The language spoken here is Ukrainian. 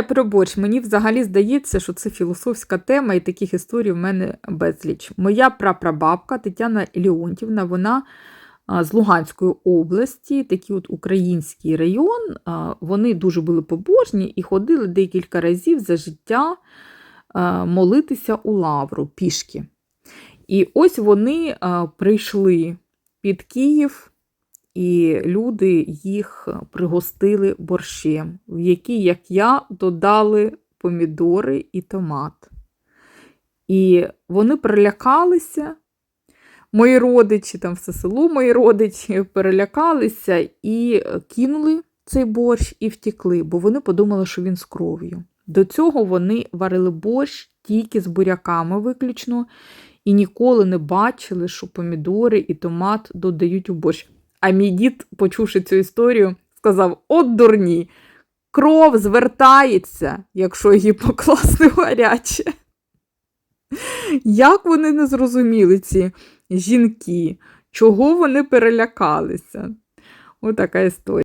Історія про борщ. Мені взагалі здається, що це філософська тема, і таких історій в мене безліч. Моя прапрабабка Тетяна Леонтівна, вона з Луганської області, такий от український район. Вони дуже були побожні і ходили декілька разів за життя молитися у лавру пішки. І ось вони прийшли під Київ. І люди їх пригостили борщем, в який, як я, додали помідори і томат. І вони перелякалися. Мої родичі, там все село мої родичі перелякалися і кинули цей борщ і втекли, бо вони подумали, що він з кров'ю. До цього вони варили борщ тільки з буряками виключно, і ніколи не бачили, що помідори і томат додають у борщ. А мій дід, почувши цю історію, сказав: От дурні, кров звертається, якщо її покласти гаряче. Як вони не зрозуміли ці жінки, чого вони перелякалися? Отака історія.